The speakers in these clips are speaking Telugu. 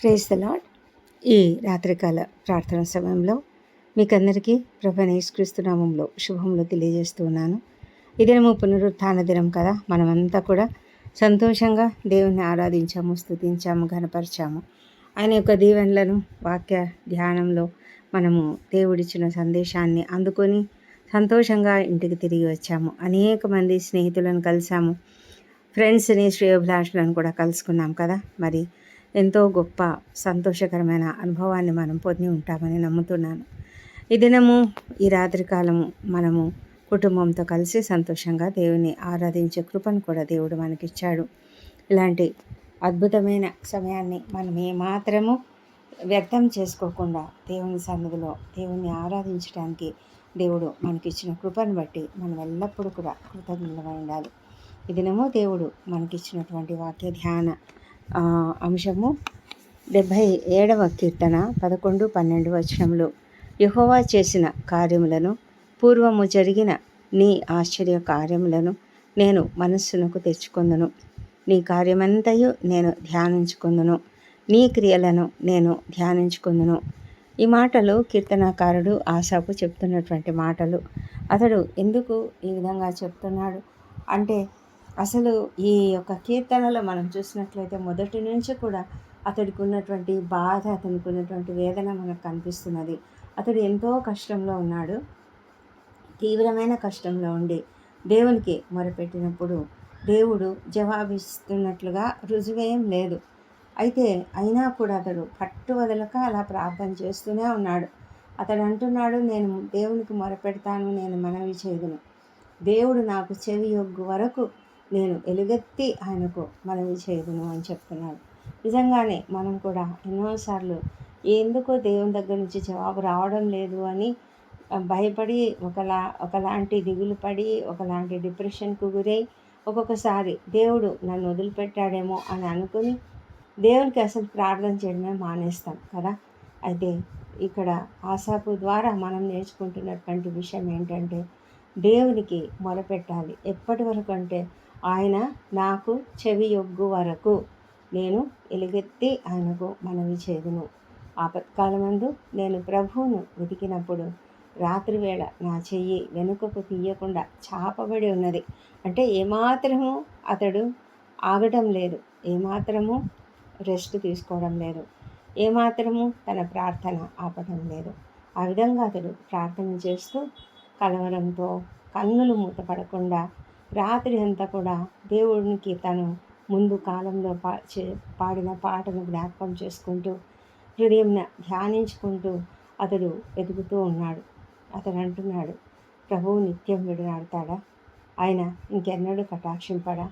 ప్రేజ్ ద లాడ్ ఈ రాత్రికాల ప్రార్థన సమయంలో మీకందరికీ ప్రభనేశ్క్రీస్తు నామంలో శుభములు తెలియజేస్తున్నాను ఈ దినము పునరుత్థాన దినం కదా. మనమంతా కూడా సంతోషంగా దేవుణ్ణి ఆరాధించాము స్థుతించాము ఘనపరిచాము. ఆయన యొక్క దీవెనలను వాక్య ధ్యానంలో మనము దేవుడిచ్చిన సందేశాన్ని అందుకొని సంతోషంగా ఇంటికి తిరిగి వచ్చాము. అనేక మంది స్నేహితులను కలిసాము. ఫ్రెండ్స్ని శ్రేయోభిలాషులను కూడా కలుసుకున్నాం కదా. మరి ఎంతో గొప్ప సంతోషకరమైన అనుభవాన్ని మనం పొంది ఉంటామని నమ్ముతున్నాను. ఈ దినము ఈ రాత్రికాలము మనము కుటుంబంతో కలిసి సంతోషంగా దేవుని ఆరాధించే కృపను కూడా దేవుడు మనకిచ్చాడు. ఇలాంటి అద్భుతమైన సమయాన్ని మనం ఏమాత్రము వ్యర్థం చేసుకోకుండా దేవుని సన్నిధిలో దేవుణ్ణి ఆరాధించడానికి దేవుడు మనకిచ్చిన కృపను బట్టి మనం ఎల్లప్పుడూ కూడా కృతజ్ఞులమై ఉండాలి. ఈ దినము దేవుడు మనకిచ్చినటువంటి వాక్య ధ్యాన అంశము డెబ్భై ఏడవ కీర్తన పదకొండు పన్నెండు వచనంలో యహోవా చేసిన కార్యములను పూర్వము జరిగిన నీ ఆశ్చర్య కార్యములను నేను మనస్సునకు తెచ్చుకుందును. నీ కార్యమంతయు నేను ధ్యానించుకుందును. నీ క్రియలను నేను ధ్యానించుకుందును. ఈ మాటలు కీర్తనాకారుడు ఆశాపు చెప్తున్నటువంటి మాటలు. అతడు ఎందుకు ఈ విధంగా చెప్తున్నాడు? అంటే అసలు ఈ యొక్క కీర్తనలో మనం చూసినట్లయితే మొదటి నుంచి కూడా అతడికి ఉన్నటువంటి బాధ అతనికి ఉన్నటువంటి వేదన మనకు కనిపిస్తున్నది. అతడు ఎంతో కష్టంలో ఉన్నాడు. తీవ్రమైన కష్టంలో ఉండి దేవునికి మొరపెట్టినప్పుడు దేవుడు జవాబిస్తున్నట్లుగా రుజువేం లేదు. అయితే అయినా కూడా అతడు పట్టు వదలక అలా ప్రార్థన చేస్తూనే ఉన్నాడు. అతడు అంటున్నాడు నేను దేవునికి మొరపెడతాను నేను మనవి చేయదును. దేవుడు నాకు చెవి యొగ్గు వరకు నేను ఎలుగెత్తి ఆయనకు మనవి చేయదును అని చెప్తున్నాడు. నిజంగానే మనం కూడా ఎన్నోసార్లు ఎందుకో దేవుని దగ్గర నుంచి జవాబు రావడం లేదు అని భయపడి ఒకలా ఒకలాంటి దిగులు పడి ఒకలాంటి డిప్రెషన్కు గురై ఒక్కొక్కసారి దేవుడు నన్ను వదిలిపెట్టాడేమో అని అనుకుని దేవునికి అసలు ప్రార్థన చేయడమే మానేస్తాం కదా. అయితే ఇక్కడ ఆశాపు ద్వారా మనం నేర్చుకుంటున్నటువంటి విషయం ఏంటంటే దేవునికి మొరపెట్టాలి. ఎప్పటి వరకు అంటే ఆయన నాకు చెవి యొగ్గు వరకు. నేను ఎలుగెత్తి ఆయనకు మనవి చేదును. ఆపత్కాలమందు నేను ప్రభువును వెతికినప్పుడు రాత్రివేళ నా చెయ్యి వెనుకకు తీయకుండా చాపబడి ఉన్నది. అంటే ఏమాత్రము అతడు ఆగటం లేదు. ఏమాత్రము రెస్ట్ తీసుకోవడం లేదు. ఏమాత్రము తన ప్రార్థన ఆపడం లేదు. ఆ విధంగా అతడు ప్రార్థన చేస్తూ కలవరంతో కన్నులు మూతపడకుండా రాత్రి అంతా కూడా దేవునికి తను ముందు కాలంలో పా చే పాడిన పాటను జ్ఞాపకం చేసుకుంటూ హృదయం ధ్యానించుకుంటూ అతడు ఎదుగుతూ ఉన్నాడు. అతడు అంటున్నాడు ప్రభువు నిత్యం విడనాడతాడా ఆయన ఇంకెన్నడూ కటాక్షింపడా?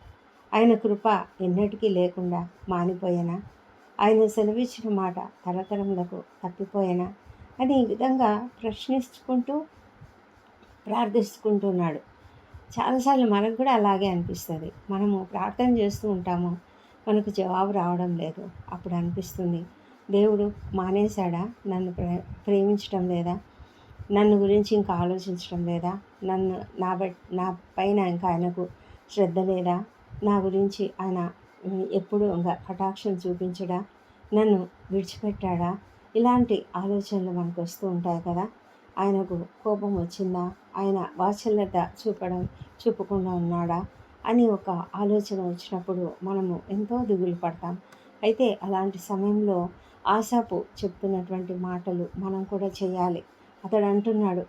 ఆయన కృప ఎన్నటికీ లేకుండా మానిపోయేనా? ఆయన సెలవిచ్చిన మాట తరతరములకు తప్పిపోయేనా? అని ఈ విధంగా ప్రశ్నించుకుంటూ ప్రార్థించుకుంటున్నాడు చాలాసార్లు మనకు కూడా అలాగే అనిపిస్తుంది. మనము ప్రార్థన చేస్తూ ఉంటాము. మనకు జవాబు రావడం లేదు. అప్పుడు అనిపిస్తుంది. దేవుడు మానేశాడా? నన్ను ప్రే ప్రేమించడం లేదా? నన్ను గురించి ఇంకా ఆలోచించడం లేదా? నన్ను నా బట్ నా పైన ఇంకా ఆయనకు శ్రద్ధ లేదా? నా గురించి ఆయన ఎప్పుడు ఇంకా కటాక్షం చూపించడా? నన్ను విడిచిపెట్టాడా? ఇలాంటి ఆలోచనలు మనకు వస్తూ ఉంటాయి కదా. ఆయనకు కోపం వచ్చిందా? ఆయన వాత్సల్యత చూపడం చూపకుండా ఉన్నాడా? అని ఒక ఆలోచన వచ్చినప్పుడు మనము ఎంతో దిగులు పడతాం. అయితే అలాంటి సమయంలో ఆశాపు చెప్తున్నటువంటి మాటలు మనం కూడా చేయాలి. అతడు అంటున్నాడు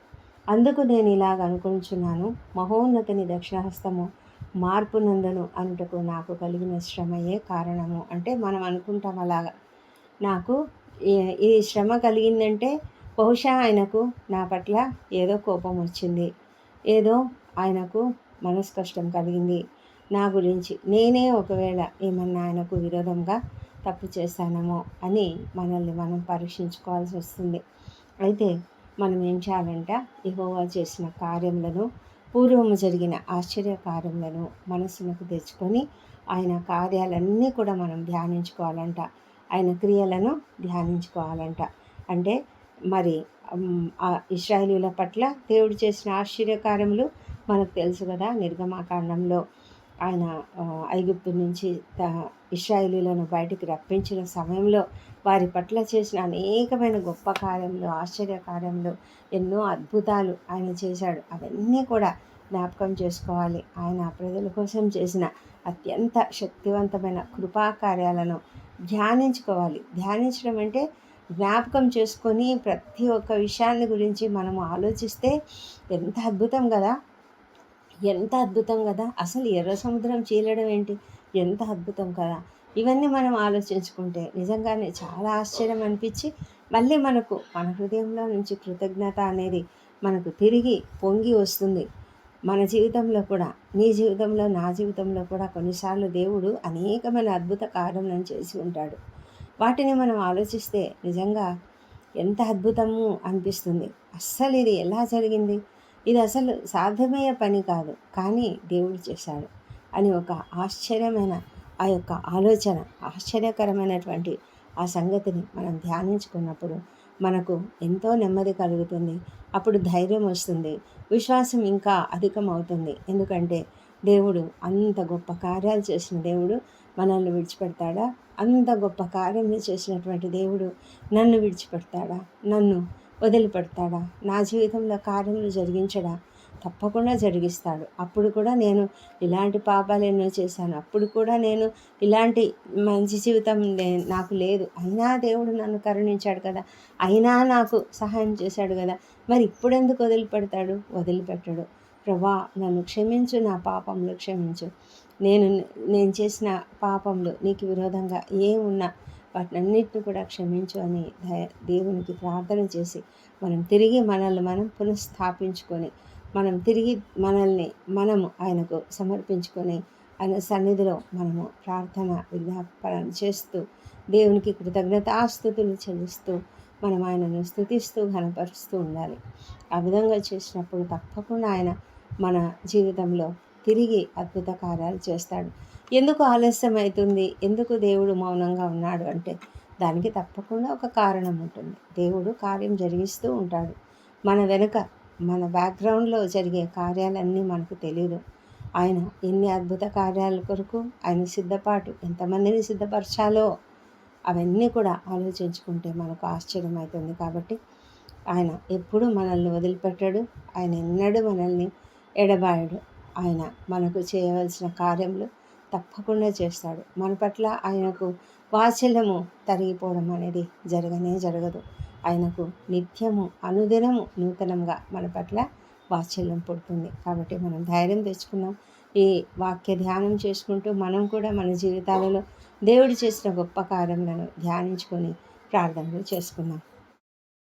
అందుకు నేను ఇలాగ అనుకుంటున్నాను. మహోన్నతిని దక్షిణహస్తము మార్పు నందను అనుటకు నాకు కలిగిన శ్రమయే కారణము. అంటే మనం అనుకుంటాం అలాగా. నాకు ఈ శ్రమ కలిగిందంటే బహుశా ఆయనకు నా పట్ల ఏదో కోపం వచ్చింది. ఏదో ఆయనకు మనసు కష్టం కలిగింది. నా గురించి నేనే ఒకవేళ ఏమన్నా ఆయనకు విరోధంగా తప్పు చేశానేమో అని మనల్ని మనం పరీక్షించుకోవాల్సి వస్తుంది. అయితే మనం ఏం చేయాలంట? ఇహోవా చేసిన కార్యములను పూర్వము జరిగిన ఆశ్చర్య కార్యములను మనసునకు తెచ్చుకొని ఆయన కార్యాలన్నీ కూడా మనం ధ్యానించుకోవాలంట. ఆయన క్రియలను ధ్యానించుకోవాలంట. అంటే మరి ఇస్రాయలీల పట్ల దేవుడు చేసిన ఆశ్చర్యకార్యములు మనకు తెలుసు కదా. నిర్గమాకాండంలో ఆయన ఐగుప్తు నుంచి ఇస్రాయలీలను బయటికి రప్పించిన సమయంలో వారి పట్ల చేసిన అనేకమైన గొప్ప కార్యములు ఆశ్చర్య కార్యములు ఎన్నో అద్భుతాలు ఆయన చేశాడు. అవన్నీ కూడా జ్ఞాపకం చేసుకోవాలి. ఆయన ప్రజల కోసం చేసిన అత్యంత శక్తివంతమైన కృపా కార్యాలను ధ్యానించుకోవాలి. ధ్యానించడం అంటే జ్ఞాపకం చేసుకొని ప్రతి ఒక్క విషయాన్ని గురించి మనము ఆలోచిస్తే ఎంత అద్భుతం కదా? ఎంత అద్భుతం కదా? అసలు ఎర్ర సముద్రం చీలడం ఏంటి? ఎంత అద్భుతం కదా? ఇవన్నీ మనం ఆలోచించుకుంటే నిజంగానే చాలా ఆశ్చర్యం అనిపించి మళ్ళీ మనకు మన హృదయంలో నుంచి కృతజ్ఞత అనేది మనకు తిరిగి పొంగి వస్తుంది. మన జీవితంలో కూడా నీ జీవితంలో నా జీవితంలో కూడా కొన్నిసార్లు దేవుడు అనేకమైన అద్భుత కార్యములను చేసి ఉంటాడు. వాటిని మనం ఆలోచిస్తే నిజంగా ఎంత అద్భుతము అనిపిస్తుంది. అస్సలు ఇది ఎలా జరిగింది? ఇది అసలు సాధ్యమయ్యే పని కాదు. కానీ దేవుడు చేశాడు అని ఒక ఆశ్చర్యమైన ఆ యొక్క ఆలోచన ఆశ్చర్యకరమైనటువంటి ఆ సంగతిని మనం ధ్యానించుకున్నప్పుడు మనకు ఎంతో నెమ్మది కలుగుతుంది. అప్పుడు ధైర్యం వస్తుంది. విశ్వాసం ఇంకా అధికమవుతుంది. ఎందుకంటే దేవుడు అంత గొప్ప కార్యాలు చేసిన దేవుడు మనల్ని విడిచిపెడతాడా? అంత గొప్ప కార్యం చేసినటువంటి దేవుడు నన్ను విడిచిపెడతాడా? నన్ను వదిలిపెడతాడా? నా జీవితంలో కార్యములు జరిగించడా? తప్పకుండా జరిగిస్తాడు. అప్పుడు కూడా నేను ఇలాంటి పాపాలు ఎన్నో చేశాను. అప్పుడు కూడా నేను ఇలాంటి మంచి జీవితం నాకు లేదు. అయినా దేవుడు నన్ను కరుణించాడు కదా. అయినా నాకు సహాయం చేశాడు కదా. మరి ఇప్పుడు ఎందుకు వదిలిపెడతాడు? వదిలిపెట్టడు. ప్రభా నన్ను క్షమించు నా పాపంలో క్షమించు. నేను నేను చేసిన పాపంలో నీకు విరోధంగా ఏమున్నా వాటినన్నిటిని కూడా క్షమించు అని దేవునికి ప్రార్థన చేసి మనం తిరిగి మనల్ని మనం పునఃస్థాపించుకొని మనం తిరిగి మనల్ని మనము ఆయనకు సమర్పించుకొని ఆయన సన్నిధిలో మనము ప్రార్థన విజ్ఞాపన చేస్తూ దేవునికి కృతజ్ఞతాస్థుతులు చెల్లిస్తూ మనం ఆయనను స్థుతిస్తూ ఘనపరుస్తూ ఉండాలి. ఆ విధంగా చేసినప్పుడు తప్పకుండా ఆయన మన జీవితంలో తిరిగి అద్భుత కార్యాలు చేస్తాడు. ఎందుకు ఆలస్యం అవుతుంది ఎందుకు దేవుడు మౌనంగా ఉన్నాడు అంటే దానికి తప్పకుండా ఒక కారణం ఉంటుంది. దేవుడు కార్యం జరిగిస్తూ ఉంటాడు. మన వెనుక మన బ్యాక్గ్రౌండ్లో జరిగే కార్యాలన్నీ మనకు తెలియదు ఆయన ఎన్ని అద్భుత కార్యాల కొరకు ఆయన సిద్ధపాటు ఎంతమందిని సిద్ధపరచాలో అవన్నీ కూడా ఆలోచించుకుంటే మనకు ఆశ్చర్యం అవుతుంది కాబట్టి ఆయన ఎప్పుడు మనల్ని వదిలిపెట్టాడు. ఆయన ఎన్నడూ మనల్ని ఎడబాయడు. ఆయన మనకు చేయవలసిన కార్యములు తప్పకుండా చేస్తాడు. మన పట్ల ఆయనకు వాత్సల్యము తరిగిపోవడం అనేది జరగనే జరగదు. ఆయనకు నిత్యము అనుదినము నూతనంగా మన పట్ల వాత్సల్యం పుడుతుంది. కాబట్టి మనం ధైర్యం తెచ్చుకున్నాం. ఈ వాక్య ధ్యానం చేసుకుంటూ మనం కూడా మన జీవితాలలో దేవుడు చేసిన గొప్ప కార్యములను ధ్యానించుకొని ప్రార్థనలు చేసుకున్నాం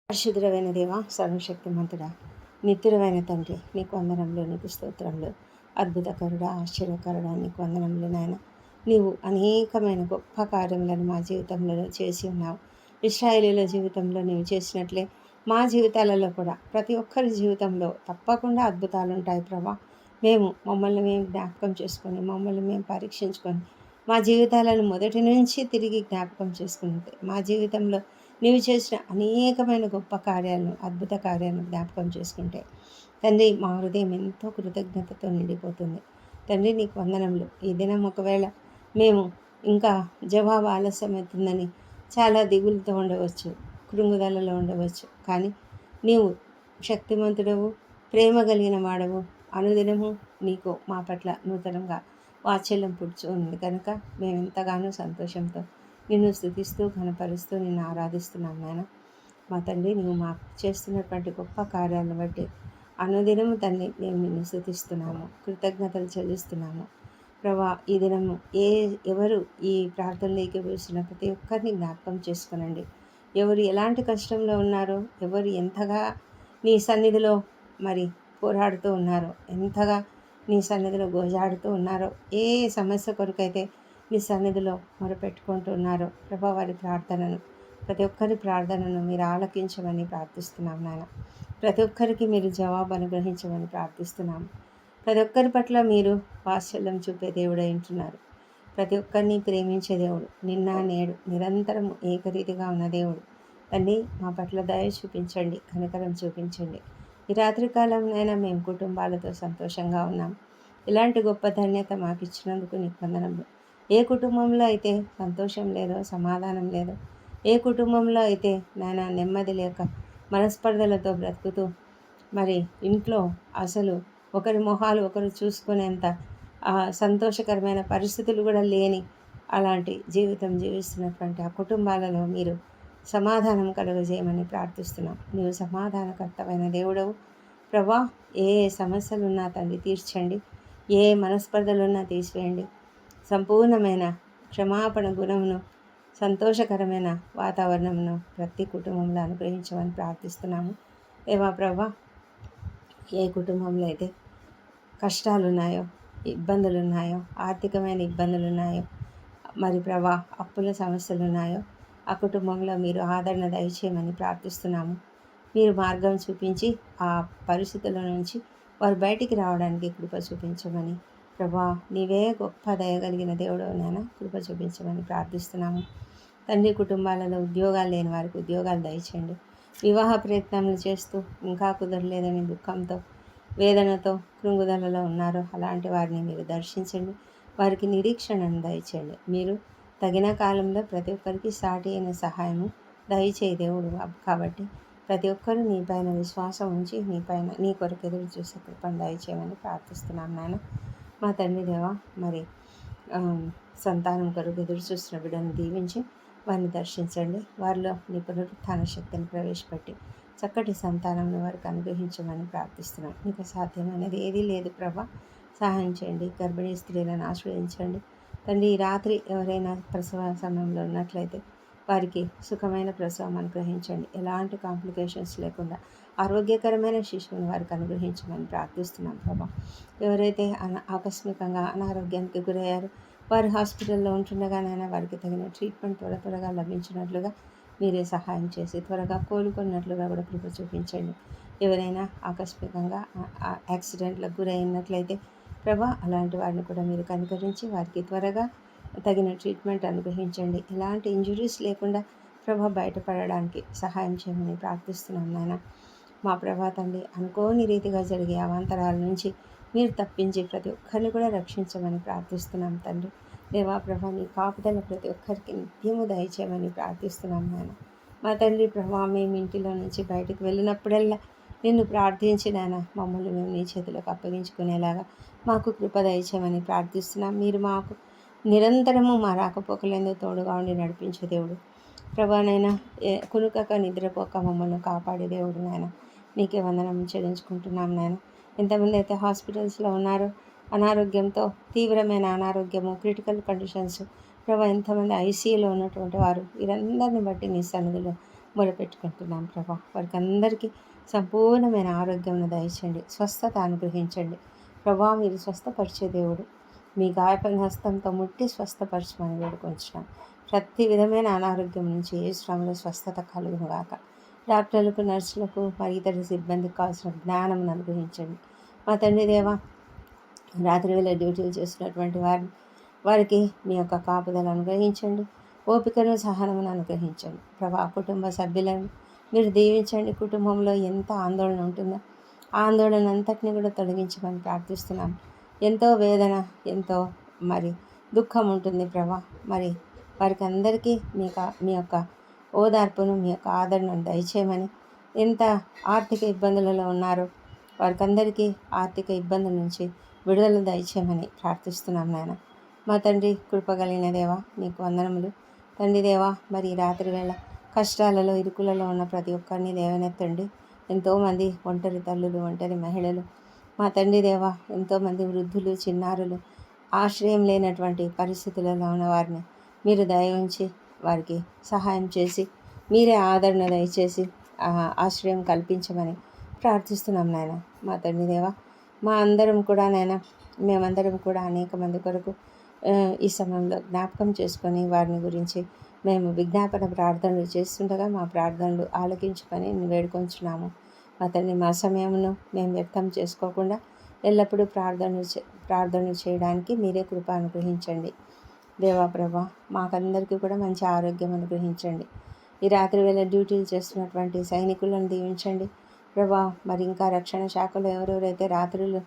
పరిశుద్ధమైన దేవ సర్వశక్తిమంతుడా నిత్యుడమైన తండ్రి నీకు వందనంలో నీకు స్తోత్రంలో అద్భుతకరుడా ఆశ్చర్యకరుడా నీకు వందనంలో నాయన. నీవు అనేకమైన గొప్ప కార్యములను మా జీవితంలో చేసి ఉన్నావు. ఇస్రాయేలీల జీవితంలో నీవు చేసినట్లే మా జీవితాలలో కూడా. ప్రతి ఒక్కరి జీవితంలో తప్పకుండా అద్భుతాలు ఉంటాయి ప్రభా. మేము మమ్మల్ని మేము జ్ఞాపకం చేసుకొని మమ్మల్ని మేము పరీక్షించుకొని మా జీవితాలను మొదటి నుంచి తిరిగి జ్ఞాపకం చేసుకుంటే మా జీవితంలో నీవు చేసిన అనేకమైన గొప్ప కార్యాలను అద్భుత కార్యాలను జ్ఞాపకం చేసుకుంటే తండ్రి మా హృదయం ఎంతో కృతజ్ఞతతో నిండిపోతుంది. తండ్రి నీకు వందనములు. ఈ దినం ఒకవేళ మేము ఇంకా జవాబు ఆలస్యమవుతుందని చాలా దిగులతో ఉండవచ్చు కృంగుదలలో ఉండవచ్చు. కానీ నీవు శక్తిమంతుడవు ప్రేమ కలిగిన వాడవు. అనుదినము నీకు మా పట్ల నూతనంగా వాత్సల్యం పుడుచు ఉంది కనుక మేము ఎంతగానో సంతోషంతో నిన్ను స్థుతిస్తూ కనపరుస్తూ నిన్ను ఆరాధిస్తున్నాం నాయన. మా తండ్రి నువ్వు మాకు చేస్తున్నటువంటి గొప్ప కార్యాలను బట్టి అనుదినము తండ్రి మేము నిన్ను స్థుతిస్తున్నాము కృతజ్ఞతలు చెల్లిస్తున్నాము. ప్రభా ఈ దినము ఏ ఎవరు ఈ ప్రార్థనలోకి వేసిన ప్రతి ఒక్కరిని జ్ఞాపకం చేసుకునండి. ఎవరు ఎలాంటి కష్టంలో ఉన్నారో ఎవరు ఎంతగా నీ సన్నిధిలో మరి పోరాడుతూ ఉన్నారో ఎంతగా నీ సన్నిధిలో గోజాడుతూ ఉన్నారో ఏ సమస్య కొరకైతే నీ సన్నిధిలో మొరపెట్టుకుంటున్నారో ప్రభా వారి ప్రార్థనను ప్రతి ఒక్కరి ప్రార్థనను మీరు ఆలకించమని ప్రార్థిస్తున్నాం నాన్న ప్రతి ఒక్కరికి మీరు జవాబు అనుగ్రహించమని ప్రార్థిస్తున్నాము ప్రతి ఒక్కరి పట్ల మీరు వాత్సల్యం చూపే దేవుడు ఉంటున్నారు. ప్రతి ఒక్కరిని ప్రేమించే దేవుడు నిన్న నేడు నిరంతరం ఏకరీతిగా ఉన్న దేవుడు. తండ్రి మా పట్ల దయ చూపించండి కనకరం చూపించండి. ఈ రాత్రికాలంలోనైనా మేము కుటుంబాలతో సంతోషంగా ఉన్నాం. ఇలాంటి గొప్ప ధన్యత మాకు ఇచ్చినందుకు నీకు వందనములు. ఏ కుటుంబంలో అయితే సంతోషం లేదో సమాధానం లేదో ఏ కుటుంబంలో అయితే నాయన నెమ్మది లేక మనస్పర్ధలతో బ్రతుకుతూ మరి ఇంట్లో అసలు ఒకరి మొహాలు ఒకరు చూసుకునేంత సంతోషకరమైన పరిస్థితులు కూడా లేని అలాంటి జీవితం జీవిస్తున్నటువంటి ఆ కుటుంబాలలో మీరు సమాధానం కలుగజేయమని ప్రార్థిస్తున్నాం. నీవు సమాధానకర్తమైన దేవుడవు. ప్రభా ఏ సమస్యలున్నా తండ్రి తీర్చండి. ఏ మనస్పర్ధలున్నా తీసివేయండి. సంపూర్ణమైన క్షమాపణ గుణమును సంతోషకరమైన వాతావరణమును ప్రతి కుటుంబంలో అనుగ్రహించమని ప్రార్థిస్తున్నాము. దేవా ప్రభా ఏ కుటుంబంలో అయితే కష్టాలు ఉన్నాయో ఇబ్బందులు ఉన్నాయో ఆర్థికమైన ఇబ్బందులు ఉన్నాయో మరి ప్రభా అప్పుల సమస్యలు ఉన్నాయో ఆ కుటుంబంలో మీరు ఆదరణ దయచేయమని ప్రార్థిస్తున్నాము. మీరు మార్గం చూపించి ఆ పరిస్థితుల నుంచి వారు బయటికి రావడానికి కృప చూపించమని ప్రభా నీవే గొప్ప దయగలిగిన దేవుడు నాయన కృప చూపించమని ప్రార్థిస్తున్నాము. తండ్రి కుటుంబాలలో ఉద్యోగాలు లేని వారికి ఉద్యోగాలు దయచేయండి. వివాహ ప్రయత్నాలు చేస్తూ ఇంకా కుదరలేదని దుఃఖంతో వేదనతో కృంగుదలలో ఉన్నారు. అలాంటి వారిని మీరు దర్శించండి. వారికి నిరీక్షణను దయచేయండి. మీరు తగిన కాలంలో ప్రతి ఒక్కరికి సాటి అయిన సహాయము దయచేయి దేవుడు కాబట్టి ప్రతి ఒక్కరు నీ పైన విశ్వాసం ఉంచి నీ పైన నీ కొరకు ఎదురు చూసే కృపను దయచేయమని ప్రార్థిస్తున్నాం నాన్న మా తండ్రి దేవ మరి సంతానం కొరకు ఎదురు చూస్తున్న బిడ్డను దీవించి వారిని దర్శించండి. వారిలో నీ పునరుత్థాన శక్తిని ప్రవేశపెట్టి చక్కటి సంతానంలో వారికి అనుగ్రహించమని ప్రార్థిస్తున్నాం మీకు సాధ్యమైనది ఏదీ లేదు ప్రభా. సహాయం చేయండి. గర్భిణీ స్త్రీలను ఆశ్రయించండి. తండ్రి ఈ రాత్రి ఎవరైనా ప్రసవ సమయంలో ఉన్నట్లయితే వారికి సుఖమైన ప్రసవం అనుగ్రహించండి. ఎలాంటి కాంప్లికేషన్స్ లేకుండా ఆరోగ్యకరమైన శిశువుని వారికి అనుగ్రహించమని ప్రార్థిస్తున్నాం ప్రభా. ఎవరైతే అన ఆకస్మికంగా అనారోగ్యానికి గురయ్యారో వారు హాస్పిటల్లో ఉంటుండగానైనా వారికి తగిన ట్రీట్మెంట్ త్వర త్వరగా లభించినట్లుగా మీరే సహాయం చేసి త్వరగా కోలుకున్నట్లుగా కూడా కృప చూపించండి. ఎవరైనా ఆకస్మికంగా యాక్సిడెంట్లకు గురైనట్లయితే ప్రభా అలాంటి వారిని కూడా మీరు కనుకరించి వారికి త్వరగా తగిన ట్రీట్మెంట్ అనుగ్రహించండి. ఎలాంటి ఇంజురీస్ లేకుండా ప్రభా బయటపడడానికి సహాయం చేయమని ప్రార్థిస్తున్నాం నాయన. మా ప్రభా తండ్రి అనుకోని రీతిగా జరిగే అవాంతరాల నుంచి మీరు తప్పించి ప్రతి ఒక్కరిని కూడా రక్షించమని ప్రార్థిస్తున్నాం తండ్రి. దేవా ప్రభా నీ కాపుదల ప్రతి ఒక్కరికి నిత్యము దయచేయమని ప్రార్థిస్తున్నాం నాయన. మా తండ్రి ప్రభా మేము ఇంటిలో నుంచి బయటకు వెళ్ళినప్పుడల్లా నిన్ను ప్రార్థించి నాయన మమ్మల్ని మేము నీ చేతులకు అప్పగించుకునేలాగా మాకు కృప దయచేయమని ప్రార్థిస్తున్నాం. మీరు మాకు నిరంతరము మా రాకపోకలేందో తోడుగా ఉండి నడిపించే దేవుడు. ప్రభానైనా కునుకక నిద్రపోక మమ్మల్ని కాపాడే దేవుడు నాయన. నీకే వందనం చెల్లించుకుంటున్నాం నాయన. ఎంతమంది అయితే హాస్పిటల్స్లో ఉన్నారో. అనారోగ్యంతో తీవ్రమైన అనారోగ్యము క్రిటికల్ కండిషన్స్ ప్రభా ఎంతమంది ఐసీయూలో ఉన్నటువంటి వారు వీరందరిని బట్టి నీ సన్నిధిలో మొదలుపెట్టుకుంటున్నాం ప్రభా. వారికి అందరికీ సంపూర్ణమైన ఆరోగ్యం దయచండి స్వస్థత అనుగ్రహించండి. ప్రభా మీరు స్వస్థపరిచే దేవుడు మీ గాయపడిన హస్తంతో ముట్టి స్వస్థపరచమని వేడుకొంచున్నాం. ప్రతి విధమైన అనారోగ్యం నుంచి ఏ శ్రమలో స్వస్థత కలుగును గాక. డాక్టర్లకు నర్సులకు మరియు ఇతర సిబ్బందికి కావాల్సిన జ్ఞానం అనుగ్రహించండి. మా తండ్రి దేవ రాత్రి వేళ డ్యూటీలు చేస్తున్నటువంటి వారిని వారికి మీ యొక్క కాపుదలను అనుగ్రహించండి. ఓపికను సహనమును అనుగ్రహించండి. ప్రభా కుటుంబ సభ్యులను మీరు దీవించండి. కుటుంబంలో ఎంత ఆందోళన ఉంటుందో ఆందోళన అంతటిని కూడా తొలగించమని ప్రార్థిస్తున్నాం. ఎంతో వేదన ఎంతో మరి దుఃఖం ఉంటుంది ప్రభా. మరి వారికి అందరికీ మీ మీ యొక్క ఓదార్పును మీ యొక్క ఆదరణను దయచేయమని. ఎంత ఆర్థిక ఇబ్బందులలో ఉన్నారో వారికందరికీ ఆర్థిక ఇబ్బందుల నుంచి విడుదల దయచేయమని ప్రార్థిస్తున్నాం నాయన. మా తండ్రి కృపగలిగిన దేవా నీకు వందనములు. తండ్రి దేవా మరి రాత్రి వేళ కష్టాలలో ఇరుకులలో ఉన్న ప్రతి ఒక్కరిని దేవనెత్తండి. ఎంతోమంది ఒంటరి తల్లులు ఒంటరి మహిళలు. మా తండ్రి దేవా ఎంతోమంది వృద్ధులు చిన్నారులు ఆశ్రయం లేనటువంటి పరిస్థితులలో ఉన్న వారిని మీరు దయ ఉంచి వారికి సహాయం చేసి మీరే ఆదరణ దయచేసి ఆశ్రయం కల్పించమని ప్రార్థిస్తున్నాం నాయన. మా తండ్రి దేవా మా అందరం కూడా నాయన మేమందరం కూడా అనేక మంది కొరకు ఈ సమయంలో జ్ఞాపకం చేసుకొని వారిని గురించి మేము విజ్ఞాపన ప్రార్థనలు చేస్తుండగా మా ప్రార్థనలు ఆలకించుకొని వేడుకొంచున్నాము. అతన్ని మా సమయమును మేము వ్యక్తం చేసుకోకుండా ఎల్లప్పుడూ ప్రార్థనలు ప్రార్థనలు చేయడానికి మీరే కృప అనుగ్రహించండి. దేవా ప్రభా మాకందరికీ కూడా మంచి ఆరోగ్యం అనుగ్రహించండి. ఈ రాత్రి వేళ డ్యూటీలు చేస్తున్నటువంటి సైనికులను దీవించండి. ప్రభా మరి ఇంకా రక్షణ శాఖలో ఎవరెవరైతే రాత్రులు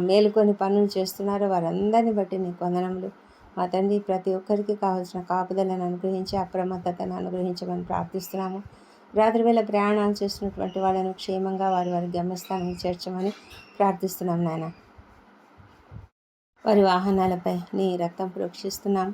మేలుకొని పనులు చేస్తున్నారో వారందరిని బట్టి నీ కొందనములు మా తండ్రి ప్రతి ఒక్కరికి కావాల్సిన కాపుదలను అనుగ్రహించి అప్రమత్తతను అనుగ్రహించమని ప్రార్థిస్తున్నాము. రాత్రి వేళ ప్రయాణాలు చేస్తున్నటువంటి వాళ్ళను క్షేమంగా వారి వారి గమ్యస్థానం చేర్చమని ప్రార్థిస్తున్నాం నాయన. వారి వాహనాలపై నీ రక్తం ప్రోక్షిస్తున్నాం.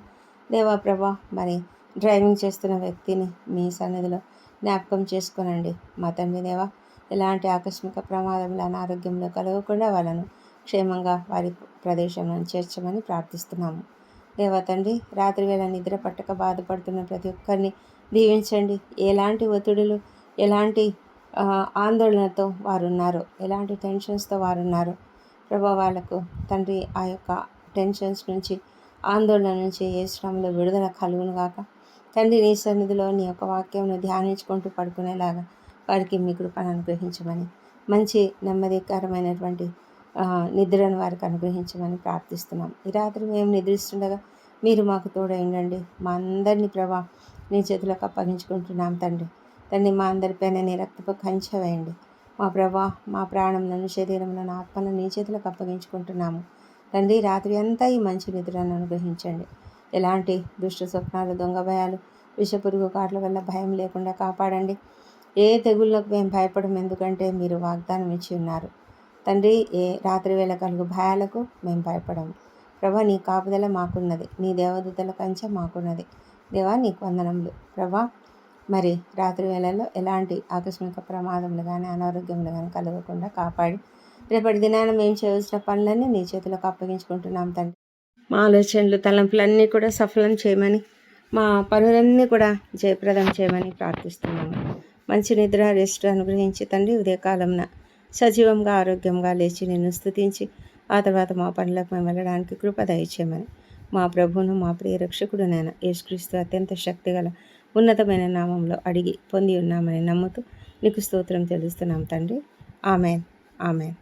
దేవా ప్రభా మరి డ్రైవింగ్ చేస్తున్న వ్యక్తిని మీ సన్నిధిలో జ్ఞాపకం చేసుకోనండి. మా తండ్రి దేవా ఎలాంటి ఆకస్మిక ప్రమాదంలో అనారోగ్యంలో కలగకుండా వాళ్ళను క్షేమంగా వారి ప్రదేశంలో చేర్చమని ప్రార్థిస్తున్నాము. దేవా తండ్రి రాత్రి వేళ నిద్ర పట్టక బాధపడుతున్న ప్రతి ఒక్కరిని దీవించండి. ఎలాంటి ఒత్తిడులు ఎలాంటి ఆందోళనతో వారు ఉన్నారు ఎలాంటి టెన్షన్స్తో వారు ఉన్నారు ప్రభా వాళ్ళకు తండ్రి ఆ యొక్క టెన్షన్స్ నుంచి ఆందోళన నుంచి ఏ శ్రమలో విడుదల కలుగును గాక. తండ్రి నీ సన్నిధిలో నీ యొక్క వాక్యంను ధ్యానించుకుంటూ పడుకునేలాగా వారికి మీ కృపను అనుగ్రహించమని మంచి నెమ్మదికరమైనటువంటి నిద్రను వారికి అనుగ్రహించమని ప్రార్థిస్తున్నాం. ఈ రాత్రి మేము నిద్రిస్తుండగా మీరు మాకు తోడైండండి. మా అందరినీ ప్రభా నీ చేతులకు అప్పగించుకుంటున్నాం తండ్రి. తండ్రి మా అందరిపైన నీ రక్తపు కంచె వేయండి. మా ప్రభా మా ప్రాణంలను శరీరంలో ఆత్మలను నీ చేతులకు అప్పగించుకుంటున్నాము. తండ్రి రాత్రి అంతా ఈ మంచి నిద్రను అనుగ్రహించండి. ఎలాంటి దుష్ట స్వప్నాలు దొంగ భయాలు విషపురుగు కాట్ల వల్ల భయం లేకుండా కాపాడండి. ఏ తెగుళ్ళకు మేము భయపడం ఎందుకంటే మీరు వాగ్దానం ఇచ్చి ఉన్నారు. తండ్రి ఏ రాత్రి వేళ కలుగు భయాలకు మేము భయపడము. ప్రభా నీ కాపుదల మాకున్నది. నీ దేవదూతల కంచె మాకున్నది. దేవా నీకు వందనములు. ప్రభా మరి రాత్రి వేళల్లో ఎలాంటి ఆకస్మిక ప్రమాదములు కానీ అనారోగ్యములు కానీ కలగకుండా కాపాడి రేపటి దినాన మేము చేయవలసిన పనులన్నీ నీ చేతులకు అప్పగించుకుంటున్నాం తండ్రి. మా ఆలోచనలు తలంపులన్నీ కూడా సఫలం చేయమని మా పనులన్నీ కూడా జయప్రదం చేయమని ప్రార్థిస్తున్నాము మంచి నిద్ర రెస్ట్ అనుగ్రహించి తండ్రి ఉదయకాలంన సజీవంగా ఆరోగ్యంగా లేచి నిన్ను స్థుతించి ఆ తర్వాత మా పనులకు మేము వెళ్ళడానికి కృప దయచేయమని మా ప్రభువును మా ప్రియ రక్షకుడు నేను యేసుక్రీస్తు అత్యంత శక్తిగల ఉన్నతమైన నామంలో అడిగి పొంది ఉన్నామని నమ్ముతూ నీకు స్తోత్రం తెలుస్తున్నాం తండ్రి. ఆమెన్. ఆమెన్.